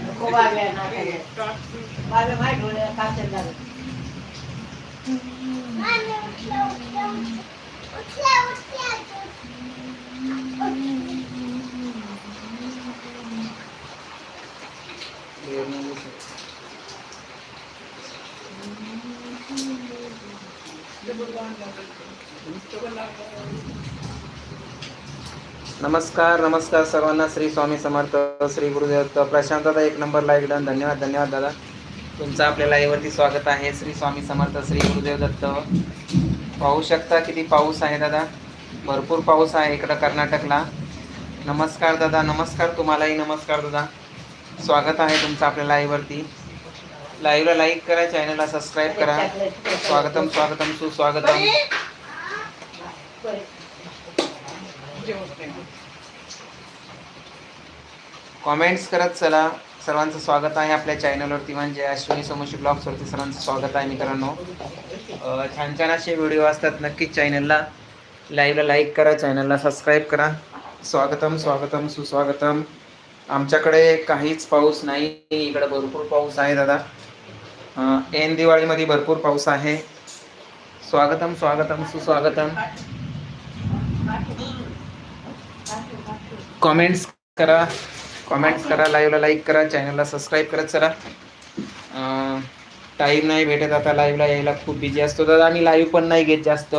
नको बाब्या ना बाब्या माय डोळ्या काचेत झालं Thank you. नमस्कार नमस्कार सर्वांना. श्री स्वामी समर्थ श्री गुरुदेव दत्त. प्रशांत दादा एक नंबर लाईक डन धन्यवाद धन्यवाद दादा. तुमचं आपल्या लाईव्हवरती स्वागत आहे. श्री स्वामी समर्थ श्री गुरुदेव दत्त पाहू शकता किती पाऊस आहे दादा? भरपूर पाऊस आहे इकडं कर्नाटकला. नमस्कार दादा. नमस्कार तुम्हालाही. नमस्कार दादा. स्वागत आहे तुमचं आपल्या लाईव्हवरती लाईव्हला लाईक करा चॅनलला सबस्क्राईब करा. स्वागतम स्वागतम सुस्वागतम. कॉमेंट्स करत चला. सर्वांचं स्वागत आहे आपल्या चॅनलवरती. म्हणजे अश्विनी समोशी ब्लॉग्सवरती सर्वांचं स्वागत आहे मित्रांनो. छान छान असे व्हिडिओ असतात नक्कीच चॅनलला. लाईव्हला लाईक करा चॅनलला सबस्क्राईब करा. स्वागतम स्वागतम सुस्वागतम. आमच्याकडे काहीच पाऊस नाही. इकडे भरपूर पाऊस आहे दादा. एन ऐन दिवाळीमध्ये भरपूर पाऊस आहे. स्वागतम स्वागतम सुस्वागतम. कॉमेंट्स करा. कॉमेंट्स करा लाईव्हला लाईक करा चॅनलला सबस्क्राईब करत चला. टाईम नाही भेटत आता लाईव्हला यायला खूप बिझी असतो. दादा आम्ही लाईव्ह पण नाही घेत जास्त.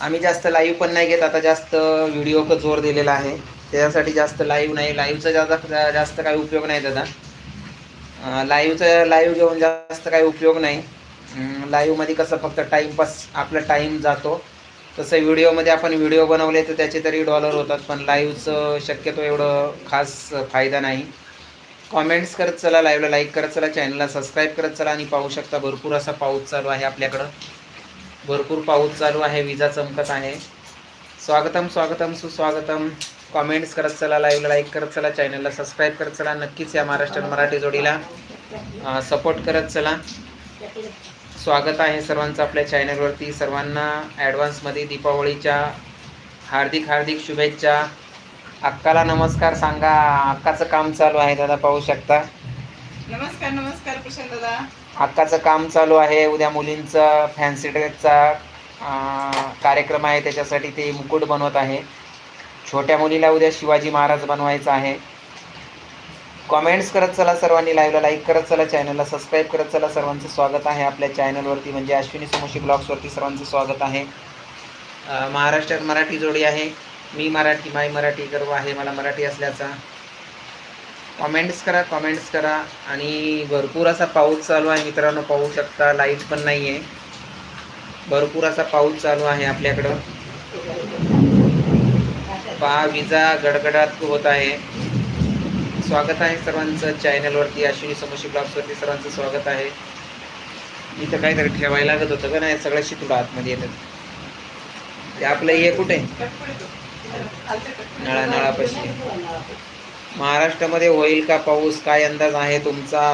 आम्ही जास्त लाईव्ह पण नाही घेत. आता जास्त व्हिडिओ जोर दिलेला आहे. त्याच्यासाठी जास्त लाईव्ह नाही. लाईव्हचा जास्त जास्त काही उपयोग नाही दादा. लाईव्हचा लाईव्ह घेऊन जास्त काही उपयोग नाही. लाईव्हमध्ये कसं फक्त टाईमपास आपला टाईम जातो. तसं व्हिडिओमध्ये आपण व्हिडिओ बनवले तर त्याचे तरी डॉलर होतात पण लाईव्हचं शक्यतो एवढं खास फायदा नाही. कॉमेंट्स करत चला लाईव्हला लाईक करत चला चॅनलला सबस्क्राईब करत चला आणि पाहू शकता भरपूर असा पाऊस चालू आहे आपल्याकडं. भरपूर पाऊस चालू आहे विजा चमकत आहे. स्वागतम स्वागतम सुस्वागतम. कॉमेंट्स करत चला लाईव्हला लाईक करत चला चॅनलला सबस्क्राईब करत चला. नक्कीच या महाराष्ट्र मराठी जोडीला सपोर्ट करत चला. स्वागत आहे सर्वांचं आपल्या चॅनलवरती. सर्वांना ॲडव्हान्समध्ये दीपावलीच्या हार्दिक हार्दिक शुभेच्छा. अक्काला नमस्कार सांगा. अक्काचं काम चालू आहे दादा पाहू शकता. नमस्कार नमस्कार प्रशांत दादा. अक्काचं काम चालू आहे. उद्या मुलींचं फॅन्सी ड्रेसचा कार्यक्रम आहे. त्याच्यासाठी ते मुकुट बनवत आहे. छोट्या मुलीला उद्या शिवाजी महाराज बनवायचा आहे. कॉमेंट्स करत चला सर्वांनी लाईव्हला लाईक करत चला चॅनलला सबस्क्राईब करत चला. सर्वांचं स्वागत आहे आपल्या चॅनलवरती म्हणजे अश्विनी समोशी ब्लॉग्सवरती सर्वांचं स्वागत आहे. महाराष्ट्रात मराठी जोडी आहे. मी मराठी माय मराठी गर्व आहे. मला मराठी असल्याचा. कॉमेंट्स करा कॉमेंट्स करा. आणि भरपूर असा पाऊस चालू आहे मित्रांनो. पाहू शकता लाइट पण नाही आहे भरपूर असा पाऊस चालू आहे आपल्याकडं. पहा विजा गडगडात होत आहे. स्वागत आहे सर्वांचं चॅनलवरती. अश्विनी समोशी ब्लॉग्सवरती सर्वांचं स्वागत आहे. इथं काहीतरी ठेवायला लागत होतं का नाही? सगळं शितुडं आतमध्ये येतात ते आपलं हे कुठे? नळा नळापाशी महाराष्ट्रामध्ये होईल का पाऊस? काय अंदाज आहे तुमचा?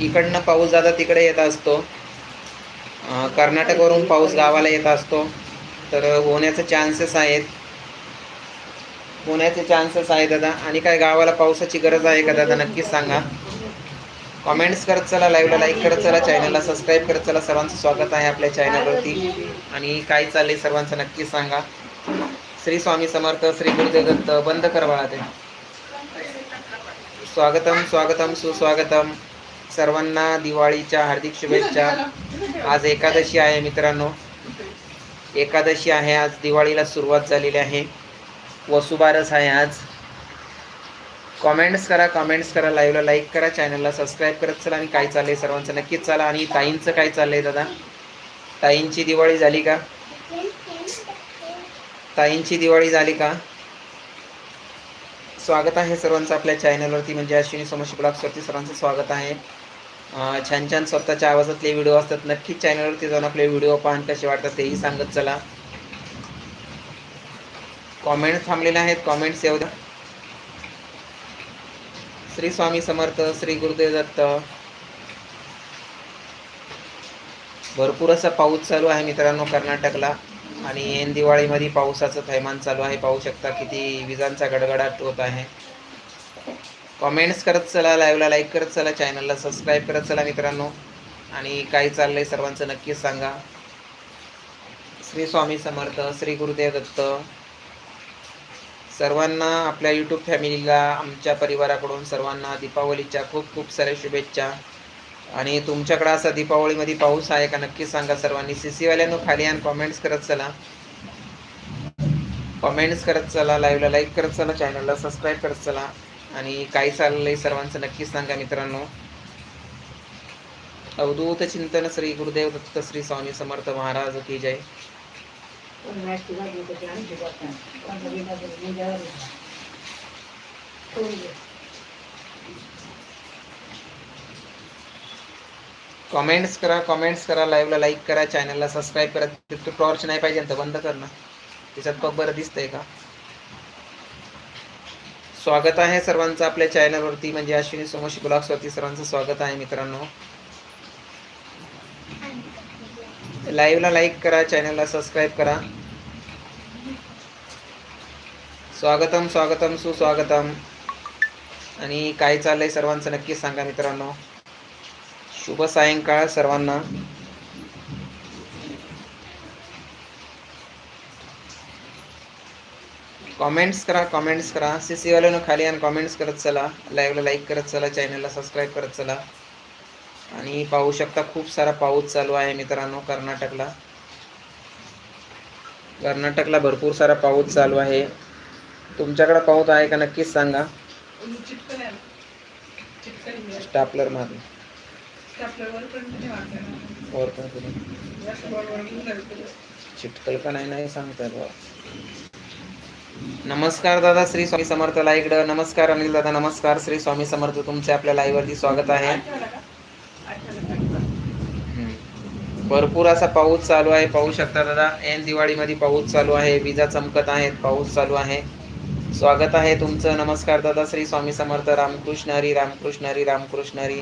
इकडनं पाऊस जाता तिकडे येत असतो. कर्नाटकवरून पाऊस गावाला येत असतो. तर होण्याचे चान्सेस आहेत. होण्याचे चान्सेस आहे दादा. आणि काय गावाला पावसाची गरज आहे का दादा? नक्कीच सांगा. कॉमेंट्स करत चला लाईव्हला लाईक करत चला चॅनलला सबस्क्राईब करत चला. सर्वांचं स्वागत आहे आपल्या चॅनलवरती आणि काय चालले सर्वांचं नक्कीच सांगा. श्री स्वामी समर्थ श्री गुरुदेव दत्त बंद करवा ते स्वागतम स्वागतम सुस्वागतम. सर्वांना दिवाळीच्या हार्दिक शुभेच्छा. आज एकादशी आहे मित्रांनो. एकादशी आहे आज दिवाळीला सुरुवात झालेली आहे. वसुबारस आहे आज. कॉमेंट्स करा कॉमेंट्स करा लाईव्हला लाईक करा चॅनलला सबस्क्राईब करत चला आणि काय चाललंय सर्वांचं नक्कीच चला आणि ताईंचं काय चाललंय दादा? ताईंची दिवाळी झाली का? ताईंची दिवाळी झाली का? स्वागत आहे सर्वांचं आपल्या चॅनलवरती म्हणजे अश्विनी समोशी ब्लॉग्सवरती सर्वांचं स्वागत आहे. छान छान स्वतःच्या आवाजातले व्हिडिओ असतात. नक्कीच चॅनलवरती जाऊन आपले व्हिडिओ पाहून कसे वाटतात तेही सांगत चला. कॉमेंट्स थांबलेल्या आहेत. कॉमेंट्स येऊ द्या. श्री स्वामी समर्थ श्री गुरुदेव दत्त. भरपूर असा पाऊस चालू आहे मित्रांनो कर्नाटकला. आणि ऐन दिवाळीमध्ये पावसाचं थैमान चालू आहे. पाहू शकता किती विजांचा गडगडाट होत आहे. कॉमेंट्स करत चला लाईव्हला लाईक करत चला चॅनलला सबस्क्राईब करत चला मित्रांनो. आणि काय चाललंय सर्वांचं नक्कीच सांगा. श्री स्वामी समर्थ श्री गुरुदेव दत्त. सर्वांना आपल्या यूट्यूब फॅमिलीला आमच्या परिवाराकडून सर्वांना दीपावलीच्या खूप खूप साऱ्या शुभेच्छा. आणि तुमच्याकडं असा दीपावलीमध्ये पाऊस आहे का नक्की सांगा सर्वांनी. सी सीवाल्यांनो खाली आणि कॉमेंट्स करत चला. कॉमेंट्स करत चला लाईव्हला लाईक करत चला चॅनलला सबस्क्राईब करत चला. आणि काय चाललंय सर्वांचं नक्कीच सांगा मित्रांनो. अवधूत चिंतन श्री गुरुदेव दत्त श्री स्वामी समर्थ महाराज की जय. कॉमेंट्स करा कॉमेंट्स करा लाईव्हला लाईक करा चॅनलला सबस्क्राईब करा. तिथं टॉर्च नाही पाहिजे तर बंद कर ना. त्याच्यात बघ बरं दिसतंय का? स्वागत आहे सर्वांचं आपल्या चॅनलवरती म्हणजे अश्विनी सोमोशी ब्लॉग्सवरती सर्वांचं स्वागत आहे मित्रांनो. लाईव्हला लाईक करा चॅनलला सबस्क्राईब करा. स्वागतम स्वागतम सुस्वागतम. आणि काय चाललंय सर्वांचं नक्कीच सांगा मित्रांनो. शुभ सायंकाळ सर्वांना. कॉमेंट्स करा कॉमेंट्स करा. सी सीवाल्यानं खाली आणि कॉमेंट्स करत चला. लाईव्हला लाईक करत चला चॅनलला सबस्क्राईब करत चला. आणि पाहू शकता खूप सारा पाऊस चालू आहे मित्रांनो कर्नाटकला. कर्नाटकला भरपूर सारा पाऊस चालू आहे. तुमच्याकडे पाऊस आहे का नक्कीच सांगा. स्टापलर वाटतं वर पण चिटकल का नाही नाही सांगतात बा नमस्कार दादा श्री स्वामी समर्थला इकडं नमस्कार अनिल दादा नमस्कार. श्री स्वामी समर्थ तुमचे आपल्या लाईव्ह वरती स्वागत आहे. भरपूर असा पाऊस चालू आहे. पाहू शकता दादा ऐन दिवाळीमध्ये पाऊस चालू आहे. विजा चमकत आहेत. पाऊस चालू आहे. स्वागत आहे तुमचं. नमस्कार दादा श्री स्वामी समर्थ. रामकृष्ण हरी रामकृष्ण हरी रामकृष्ण हरी.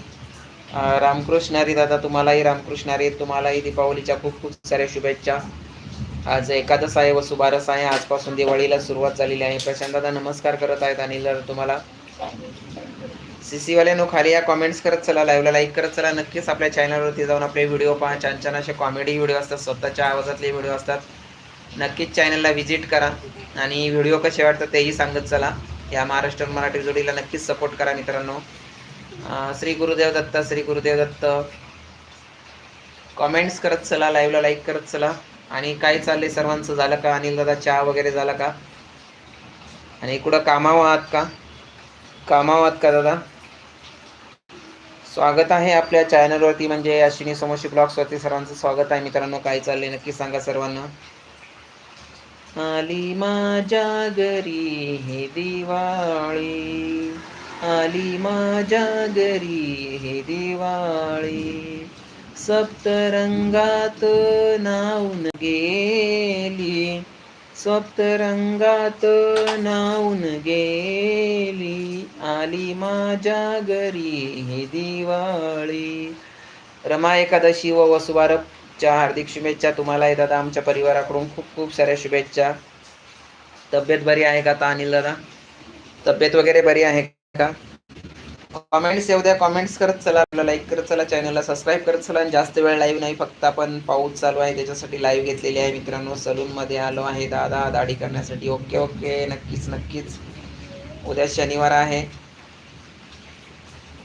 रामकृष्ण हरी दादा तुम्हालाही रामकृष्ण हरी तुम्हालाही दीपावलीच्या खूप खूप साऱ्या शुभेच्छा. आज एकादश आहे व सुबारस आहे. आजपासून दिवाळीला सुरुवात झालेली आहे. प्रशांत दादा नमस्कार करत आहेत आणि जर तुम्हाला सीसीवाल्यानो खाली या कॉमेंट्स करत चला लाईव्हला लाईक करत चला. नक्कीच आपल्या चॅनलवरती जाऊन आपले व्हिडिओ पहा. छान छान असे कॉमेडी व्हिडिओ असतात. स्वतःच्या आवाजातले व्हिडिओ असतात. नक्कीच चॅनलला व्हिजिट करा. आणि व्हिडिओ कसे वाटतात तेही सांगत चला. या महाराष्ट्र मराठी जोडीला नक्कीच सपोर्ट करा मित्रांनो. श्री गुरुदेव दत्त श्री गुरुदेव दत्त. कॉमेंट्स करत चला लाईव्हला लाईक करत चला. आणि काय चाललंय सर्वांचं झालं का? अनिल दादा चहा वगैरे झाला का? आणि इकडं कामावर आहात का? कामावर आहात का दादा? स्वागत आहे आपल्या चॅनलवरती म्हणजे अश्विनी समोशी ब्लॉग्सवरती सर्वांचं स्वागत आहे मित्रांनो. काय चाललंय नक्की सांगा सर्वांना. आली माझ्या घरी हे दिवाळी. आली माझ्या घरी हे दिवाळी. सप्तरंगात नावून गेली. सप्तरंगात नावून गेली. आली माझ्या घरी हे दिवाळी. रमा एकादशी व च्या हार्दिक शुभेच्छा तुम्हाला दादा आमच्या परिवाराकडून. खूप खूप साऱ्या शुभेच्छा. तब्येत बरी आहे का आता अनिल दादा? तब्येत वगैरे बरी आहे का? कॉमेंट्स येऊ द्या. कॉमेंट्स करत चला. लाईक करत चला. चॅनलला सबस्क्राईब करत चला. आणि जास्त वेळ लाईव्ह नाही फक्त आपण पाऊस चालू आहे. त्याच्यासाठी लाईव्ह घेतलेली आहे मित्रांनो. सलूनमध्ये आलो आहे दादा. दाढी करण्यासाठी. ओके ओके नक्कीच नक्कीच. उद्या शनिवार आहे.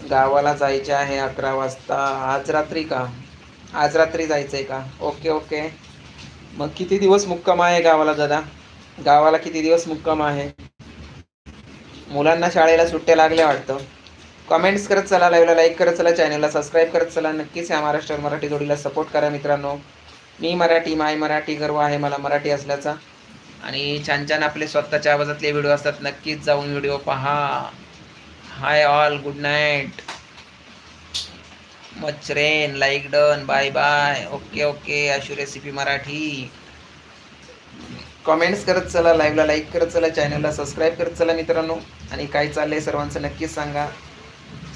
गावाला जायचे आहे अकरा वाजता. आज रात्री का? आज रात्री जायचं आहे का? Okay okay. मग किती दिवस मुक्काम आहे गावाला दादा? गावाला किती दिवस मुक्काम आहे? मुलांना शाळेला सुट्ट्या लागल्या वाटतं. कमेंट्स करत चला लाईव्हला लाईक करत चला चॅनलला सबस्क्राईब करत चला. नक्कीच या महाराष्ट्र मराठी जोडीला सपोर्ट करा मित्रांनो. मी मराठी माय मराठी गर्व आहे मला मराठी असल्याचा. आणि छान छान आपले स्वतःच्या आवाजातले व्हिडिओ असतात. नक्कीच जाऊन व्हिडिओ पहा. Hi all good night much rain like done bye bye okay okay Ashu recipe Marathi. Comments करत चला लाईव्हला लाईक करत चला चॅनलला सबस्क्राईब करत चला मित्रांनो. आणि काय चाललंय सर्वांचं नक्कीच सांगा.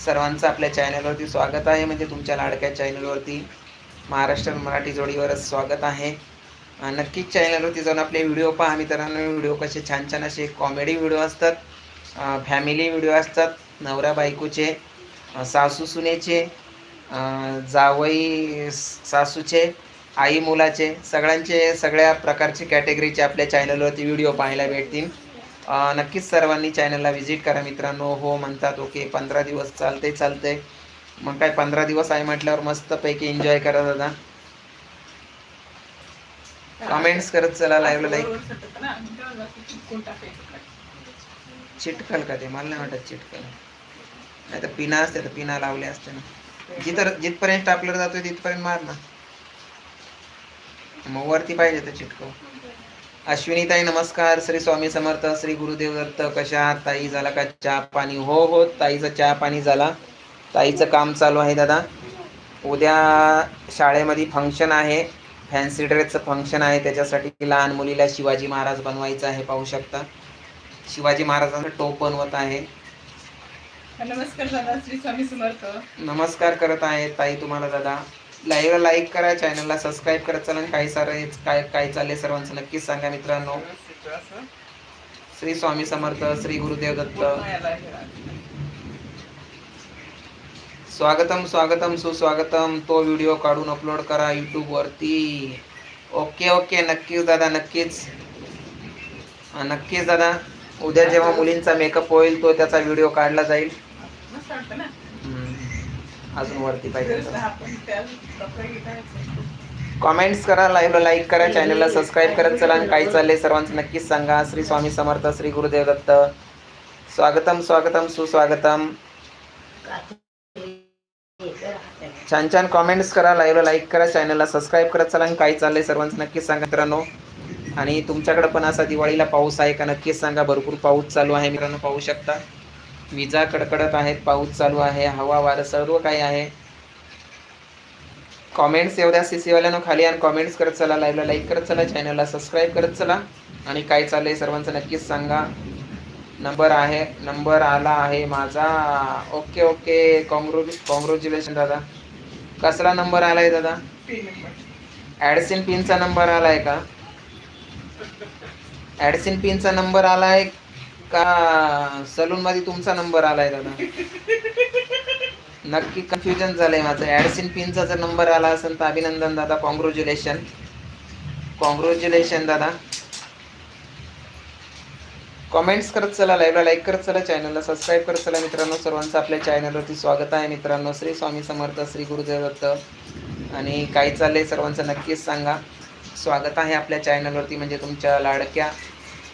सर्वांचं आपल्या चॅनलवरती स्वागत आहे म्हणजे तुमच्या लाडक्या चॅनलवरती महाराष्ट्र मराठी जोडीवरच स्वागत आहे. नक्कीच चॅनलवरती जाऊन आपले व्हिडिओ पहा मित्रांनो. व्हिडिओ कसे छान छान असे कॉमेडी व्हिडिओ असतात. फॅमिली व्हिडिओ असतात. नवरा बायकोचे सासू सुनेचे जावई सासूचे आई मुलाचे सगळ्यांचे सगळ्या प्रकारचे कॅटेगरीचे आपल्या चॅनलवरती व्हिडिओ पाहायला भेटतील. नक्कीच सर्वांनी चॅनलला व्हिजिट करा मित्रांनो. हो म्हणतात ओके पंधरा दिवस चालते चालते मग काय पंधरा दिवस आहे म्हटल्यावर मस्तपैकी एन्जॉय करा दादा. कमेंट्स करत चला लाईव्हला लाईक चिटकल का ते? मला नाही वाटत चिटकल. नाही तर पिना असते तर पिना लावले असते ना. जिथं जिथपर्यंत स्टापलर जातोय तिथपर्यंत मार ना. मग वरती पाहिजे तर चिटकव अश्विनीताई नमस्कार. श्री स्वामी समर्थ श्री गुरुदेव दत्त कशा ताई झाला का चहा पाणी? हो हो ताईचा चहा पाणी झाला. ताईचं काम चालू आहे दादा. उद्या शाळेमध्ये फंक्शन आहे. फॅन्सी ड्रेसचं फंक्शन आहे. त्याच्यासाठी लहान मुलीला शिवाजी महाराज बनवायचं आहे पाहू शकता. शिवाजी महाराजांचं टोप बनवत आहे. नमस्कार दादा श्री स्वामी समर्थ. नमस्कार करत आहे ताई तुम्हाला दादा. लाईव्हला लाईक करा चॅनलला सबस्क्राईब करत चला काही सारं काय काय चालले सर्वांचं नक्कीच सांगा मित्रांनो. श्री स्वामी समर्थ श्री गुरुदेव दत्त. स्वागतम स्वागतम सुस्वागतम. तो व्हिडिओ काढून अपलोड करा यूट्यूबवरती ओके ओके नक्कीच दादा नक्कीच. नक्कीच दादा. उद्या जेव्हा मुलींचा मेकअप होईल तो त्याचा व्हिडिओ काढला जाईल. मस्त वाटतं ना हम्म. अजून वरती पाहिजे. कमेंट्स करा लाईव्हला लाईक करा चॅनलला सबस्क्राईब करत चला आणि काय चाललंय सर्वांचं नक्कीच सांगा. श्री स्वामी समर्थ श्री गुरुदेव दत्त स्वागतम स्वागतम सुस्वागतम. छान छान कमेंट्स करा लाईव्हला लाईक करा चॅनलला सबस्क्राईब करत चला आणि काय चाललंय सर्वांचं नक्कीच सांगा मित्रांनो. आणि तुमच्याकडे पण असा दिवाळीला पाऊस आहे का? नक्कीच सांगा. भरपूर पाऊस चालू आहे मित्रांनो पाहू शकता. विजा कडकडत आहेत पाऊस चालू आहे हवा वारं सर्व काही आहे. कॉमेंट्स एवढ्या सी सीवाल्यानं खाली आणि कॉमेंट्स करत चला लाईव्हला लाईक करत चला चॅनलला सबस्क्राईब करत चला. आणि काय चाललं आहे सर्वांचं नक्कीच सांगा. नंबर आहे नंबर आला आहे माझा. ओके ओके कॉंग्रो कॉंग्रॅच्युलेशन दादा. कसला नंबर आला आहे दादा ॲडसिन पिनचा नंबर आला आहे का? ॲडसिन पिनचा नंबर आला आहे का सलून मध्ये तुमचा नंबर आलाय दादा? नक्की कन्फ्युजन झालंय माझं. ॲडसिन पिनचा जर नंबर आला असेल तर अभिनंदन दादा. कॉंग्रॅच्युलेशन कॉंग्रॅच्युलेशन दादा. कमेंट्स करत चला लाईव्हला लाईक करत चला चॅनलला सबस्क्राईब करत चला मित्रांनो. सर्वांचं आपल्या चॅनलवरती स्वागत आहे मित्रांनो. श्री स्वामी समर्थ श्री गुरुदेव दत्त आणि काय चाललंय सर्वांचं नक्कीच सांगा. स्वागत आहे आपल्या चॅनलवरती म्हणजे तुमच्या लाडक्या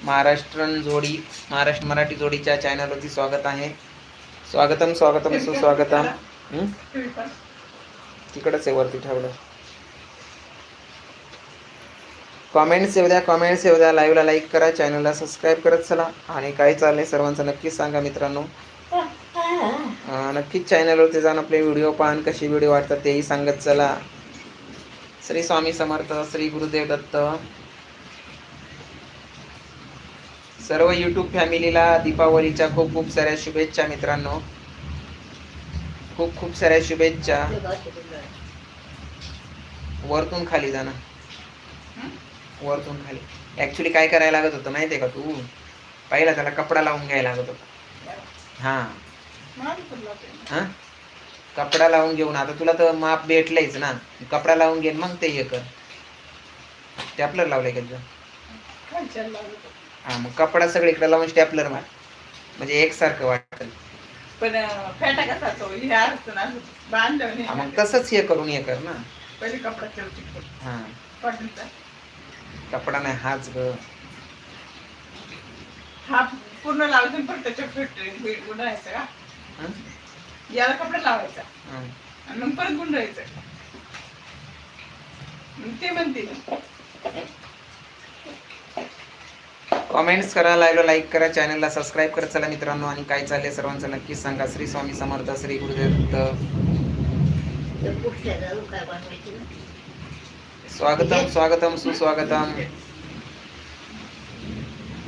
महाराष्ट्रन जोडी महाराष्ट्र मराठी जोडीच्या चॅनलवरती स्वागत आहे. स्वागतम स्वागतम सुस्वागतम. तिकडंच तिकडच आहे वरती ठेवलं. कॉमेंट्स येऊ द्या कॉमेंट्स येऊ द्या. लाईव्हला लाईक करा चॅनलला सबस्क्राईब करत चला. आणि काय चाललंय सर्वांचं नक्कीच सांगा मित्रांनो. नक्कीच चॅनलवरती जाऊन आपले व्हिडिओ पाहून कसे व्हिडिओ वाटतात तेही सांगत चला. श्री स्वामी समर्थ श्री गुरुदेव दत्त. सर्व यूट्यूब फॅमिलीला दीपावलीच्या खूप खूप साऱ्या शुभेच्छा मित्रांनो. खूप खूप साऱ्या शुभेच्छा. वरतून खाली जाणं वरतून खाली. ऍक्च्युली काय करायला लागत होतं माहितीये का तू? पहिला त्याला कपडा लावून घ्यायला लागत होता. हा. हां? कपडा लावून घेऊन. आता तुला तर माप भेटलंयच ना. कपडा लावून घे मग ते हे कर. स्टॅपलर लावलंय का तुझं? हा मग कपडा सगळीकडे लावून स्टॅपलर मार. म्हणजे एकसारखं वाटेल पण फेटा कसा तो हे असतं ना बांधल्यावर हा, मग तसंच हे करून हे कर ना. पहिले कपडा ठेवते हा. कॉटनचा. कपडा नाही हाच ग. हा पूर्ण लावायचा आणि परत त्याच्या फिट गुंडाळायचा का? हा? याला कपडा लावायचा. हा. आणि मग परत गुंडाळायचं मग ते म्हणते ना कॉमेंट्स करा लाईव्हला लाईक करा चॅनलला सबस्क्राईब करत चला मित्रांनो आणि काय चालले सर्वांचं नक्कीच सांगा. श्री स्वामी समर्थ श्री गुरुदत्त. स्वागतम स्वागतम सुस्वागतम.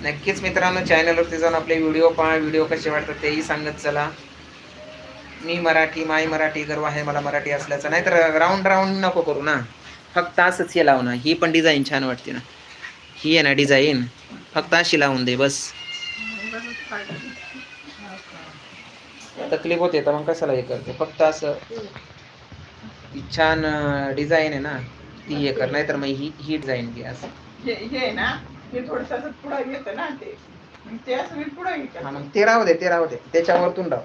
नक्कीच मित्रांनो चॅनलवरती जाऊन आपले व्हिडिओ पहा. व्हिडिओ कसे वाटतात तेही सांगत चला. मी मराठी माय मराठी गर्व आहे मला मराठी असल्याचं. नाही तर राऊंड राऊंड नको करू ना. फक्त असंच हे लावणं. ना ही पण डिझाईन छान वाटते ना. ही आहे ना डिझाईन. फक्त अशी लावून दे बस. तकलीफ होते तर मग कशाला हे करते? फक्त असं ती छान डिझाईन आहे ना ती हे कर नाही तर मग ही ही डिझाईन घे असं. मग ते राहू दे ते राहू दे. त्याच्यावरतून राहू.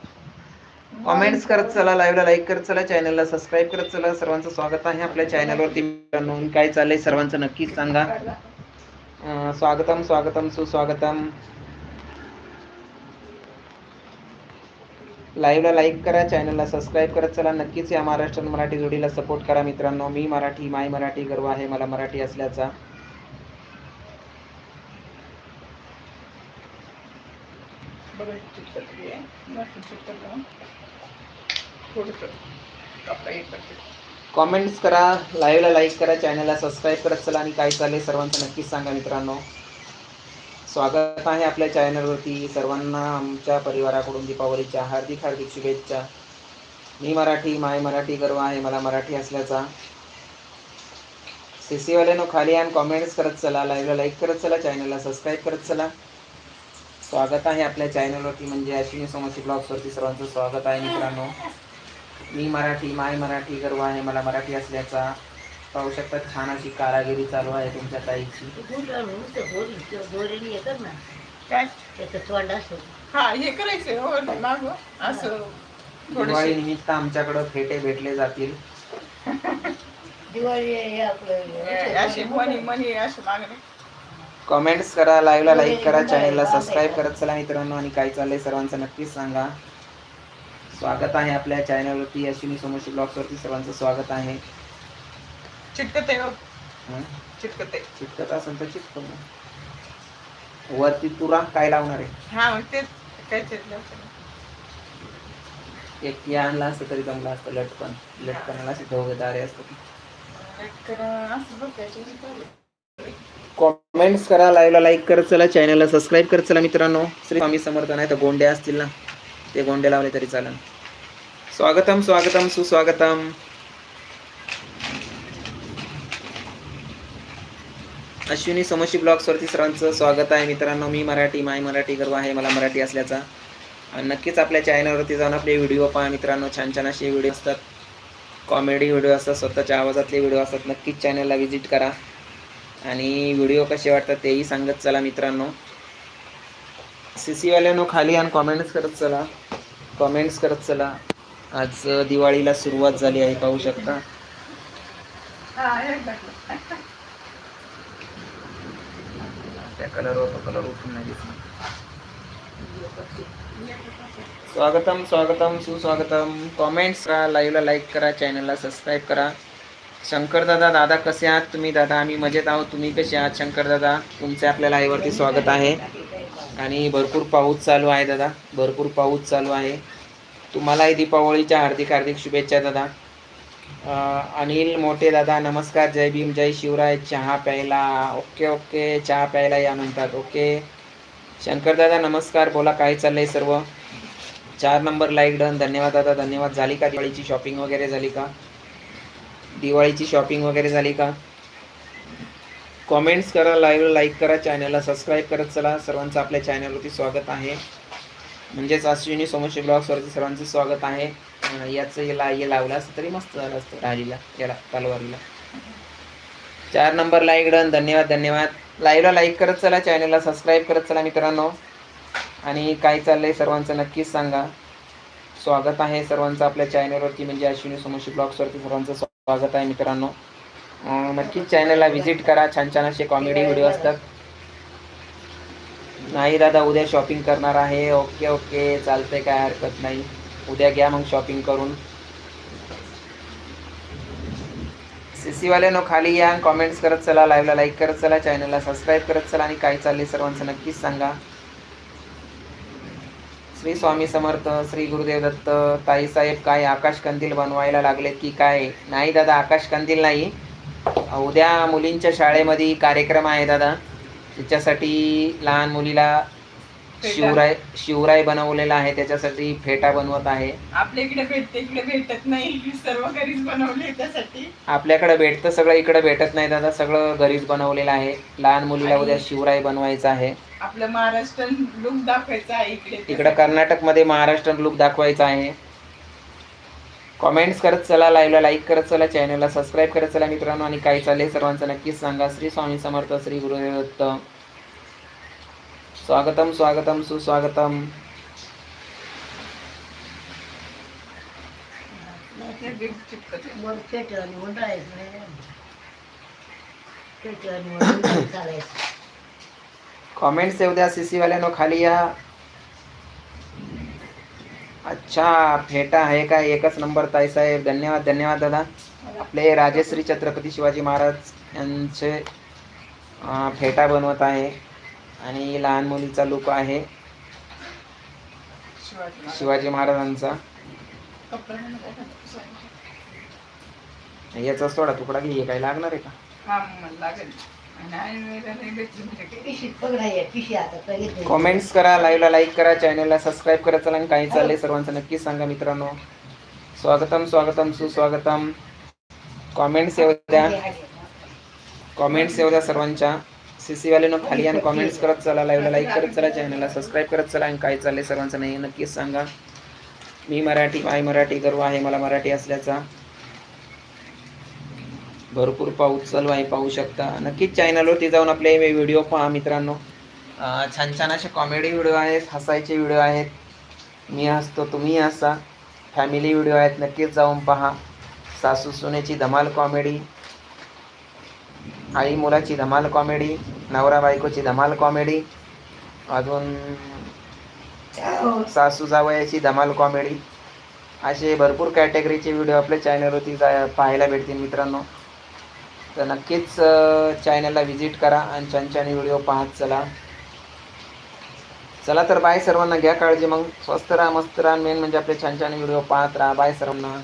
कमेंट्स करत चला लाईव्हला लाईक करत चला चॅनलला सबस्क्राईब करत चला. सर्वांचं स्वागत आहे आपल्या चॅनलवरती काय चाललंय सर्वांचं नक्कीच सांगा. स्वागतम स्वागतम सुस्वागतम लाईव्हला लाईक करा चॅनलला सबस्क्राईब करत चला नक्कीच या महाराष्ट्र मराठी जोडीला सपोर्ट करा मित्रांनो. मी मराठी माय मराठी गर्व आहे मला मराठी असल्याचा. थोडस. कॉमेंट्स करा लाईव्हला लाईक करा चॅनलला सबस्क्राईब करत चला आणि काय चालेल सर्वांचं नक्कीच सांगा मित्रांनो. स्वागत आहे आपल्या चॅनलवरती सर्वांना आमच्या परिवाराकडून दीपावलीच्या हार्दिक हार्दिक शुभेच्छा. मी मराठी माय मराठी गर्व आहे मला मराठी असल्याचा. सी सीवाल्यानो खाली आणि कॉमेंट्स करत चला लाईव्हला लाईक करत चला चॅनलला सबस्क्राईब करत चला. स्वागत आहे आपल्या चॅनलवरती म्हणजे अश्विनी सोमशी ब्लॉग्सवरती सर्वांचं स्वागत आहे मित्रांनो. मी मराठी माय मराठी गर्व आहे मला मराठी असल्याचा. पाहू शकता छान अशी कारागिरी चालू आहे तुमच्या ताईची. हे काय हा हे करायचंय हो माग असं दिवाळी निमित्त आमच्याकडं फेटे भेटले जातील. दिवाळी हे आपलं अशी मनी मनी अशी मागणे. कमेंट्स करा लाईव्हला लाईक करा चॅनलला सबस्क्राईब करत चला मित्रांनो आणि काय चाललंय सर्वांचं नक्कीच सांगा. स्वागत आहे आपल्या चॅनलवरती अश्विनी सोमशी ब्लॉग्सवरती सर्वांचं स्वागत आहे. चिटकत आहे हो? चिटकत. आहे चिटकत असेल तर चिटकव ना. वरती तुरा काय लावणार आहे? हा मग तेच काय चिटलं एक आणला असतं तरी जमलं असतं लटकन. लटकनाला असे दोघे दारे असतात. असं कॉमेंट्स करा लाईव्हला लाईक करत चला चॅनलला सबस्क्राईब करत चला मित्रांनो. श्री स्वामी समर्थ नाही तर गोंडे असतील ना. ते गोंडे लावले तरी चालेल. स्वागतम स्वागतम सुस्वागतम. अश्विनी समशी ब्लॉग्सवरती सर्वांचं स्वागत आहे. मित्रांनो मी मराठी माय मराठी गर्व आहे. मला मराठी असल्याचा. आणि नक्कीच आपल्या चॅनलवरती जाऊन आपले व्हिडिओ पहा. मित्रांनो छान छान असे व्हिडिओ असतात. कॉमेडी व्हिडिओ असतात. स्वतःच्या आवाजातले व्हिडिओ असतात. नक्कीच चॅनलला व्हिजिट करा. आणि व्हिडिओ कसे वाटतात तेही सांगत चला मित्रांनो. सी सीवाल्यानो खाली आणि कॉमेंट्स करत चला. कॉमेंट्स करत चला. आज दिवाळीला सुरुवात झाली आहे पाहू शकता. हा त्या कलरवर तो कलर उठून नाही स्वागतम स्वागतम सुस्वागतम. कॉमेंट्स करा लाईव्हला लाईक करा चॅनलला सबस्क्राईब करा. शंकर दादा दादा कसे आहात? तुम्ही दादा आम्ही मजेत आहोत. तुम्ही कसे आहात? शंकर दादा तुमचे आपल्या लाईव्हवरती स्वागत आहे. आणि भरपूर पाऊस चालू आहे दादा. भरपूर पाऊस चालू आहे. तुम्हालाही दीपावलीच्या हार्दिक हार्दिक शुभेच्छा दादा. अनिल मोठे दादा नमस्कार. जय भीम जय शिवराय. चहा प्यायला. Okay okay. चहा प्यायला या म्हणतात. ओके. शंकर दादा नमस्कार. बोला काय चाललंय सर्व? चार नंबर लाईक डन. धन्यवाद दादा. धन्यवाद. झाली का दिवाळीची शॉपिंग वगैरे? झाली का? दिवाळीची शॉपिंग वगैरे झाली का? कॉमेंट्स करा लाईव्ह लाईक करा चॅनलला सबस्क्राईब करत चला. सर्वांचं आपल्या चॅनलवरती स्वागत आहे. म्हणजेच अश्विनी सोमशी ब्लॉग्सवरती सर्वांचं स्वागत आहे. याचं हे ला हे लावलं असतं तरी मस्त झालं असतं. राजीला याला तलवारीला. चार नंबर लाईक डन धन्यवाद धन्यवाद. लाईव्हला लाईक करत चला चॅनलला सबस्क्राईब करत चला मित्रांनो. आणि काय आहे सर्वांचं नक्कीच सांगा. स्वागत आहे सर्वांचं आपल्या चॅनलवरती म्हणजे अश्विनी सोमशी ब्लॉग्सवरती सर्वांचं स्वागत आहे मित्रांनो. नक्कीच चॅनलला व्हिजिट करा. छान छान असे कॉमेडी व्हिडिओ असतात. नाही दादा उद्या शॉपिंग करणार आहे. ओके ओके चालतंय काय हरकत नाही. उद्या घ्या मग शॉपिंग करून. सी नो खाली या. कॉमेंट्स करत चला लाईव्हला लाईक करत चला चॅनलला सबस्क्राईब करत चला आणि काय चालले सर्वांचं नक्कीच सांगा. श्री स्वामी समर्थ श्री गुरुदेव दत्त ताईसाहेब काय आकाश कंदील बनवायला लागलेत की काय? नाही दादा आकाश कंदील नाही. उद्या मुलींच्या शाळेमध्ये कार्यक्रम आहे दादा. त्याच्यासाठी लहान मुलीला फेटा. शिवराय शिवराय बनवलेला आहे. त्याच्यासाठी फेटा बनवत आहे. आपल्या इकडे भेटते इकडे भेटत नाही. सर्व घरीच बनवले त्यासाठी. आपल्याकडे भेटतं सगळं इकडे भेटत नाही दादा. सगळं घरीच बनवलेलं आहे. लहान मुलीला उद्या शिवराय बनवायचा आहे. आपलं महाराष्ट्र लुक दाखवायचा आहे इकडे. इकडं कर्नाटकमध्ये महाराष्ट्र लुक दाखवायचा आहे. कॉमेंट्स करत चला लाईव्हला लाईक करत चला चॅनलला सबस्क्राईब करत चला मित्रांनो. आणि काय चाललंय सर्वांचं नक्कीच सांगा. श्री स्वामी समर्थ श्री गुरुदेव दत्त स्वागतम स्वागतम सुस्वागतम. कॉमेंट्स येऊ द्या सी सीवाल्यानो खाली या. अच्छा फेटा आहे का? एकच नंबर ताई साहेब. धन्यवाद धन्यवाद दादा. आपले राजेश्री छत्रपती शिवाजी महाराज यांचे फेटा बनवत आहे आणि लहान मुलीचा लुक आहे. शिवाजी महाराजांचा. याचा सोडा तुकडा घे काही लागणार आहे का? आहे कॉमेंट्स करा लाईव्हला लाईक करा चॅनलला सबस्क्राईब करत चला आणि काही चाललंय सर्वांचं नक्कीच सांगा मित्रांनो. स्वागतम स्वागतम सुस्वागतम कॉमेंट्स येऊ द्या. कॉमेंट्स येऊ द्या सर्वांच्या. सी सीवाल्यानं खाली आणि कॉमेंट्स करत चला लाईव्हला लाईक करत चला चॅनलला सबस्क्राईब करत चला आणि काय चाललंय सर्वांचं नाही नक्कीच सांगा. मी मराठी माय मराठी गर्व आहे मला मराठी असल्याचा. भरपूर पाऊस चालू आहे पाहू शकता. नक्कीच चॅनलवरती जाऊन आपले व्हिडिओ पहा मित्रांनो. छान छान असे कॉमेडी व्हिडिओ आहेत हसायचे व्हिडिओ आहेत. मी हसतो तुम्ही हसा. फॅमिली व्हिडिओ आहेत नक्कीच जाऊन पहा. सासू सुनेची धमाल कॉमेडी आई मुलाची धमाल कॉमेडी नवरा बायकोची धमाल कॉमेडी अजून सासू जावयाची धमाल कॉमेडी असे भरपूर कॅटेगरीचे व्हिडिओ आपल्या चॅनलवरती जा पाहायला भेटतील मित्रांनो. तर नक्कीच चॅनलला व्हिजिट करा आणि छान छान व्हिडिओ पाहत चला. चला तर बाय सर्वांना घ्या काळजी मग. स्वस्त राहा मस्त राहा. मेन म्हणजे आपले छान छान व्हिडिओ पाहत राहा. बाय सर्वांना.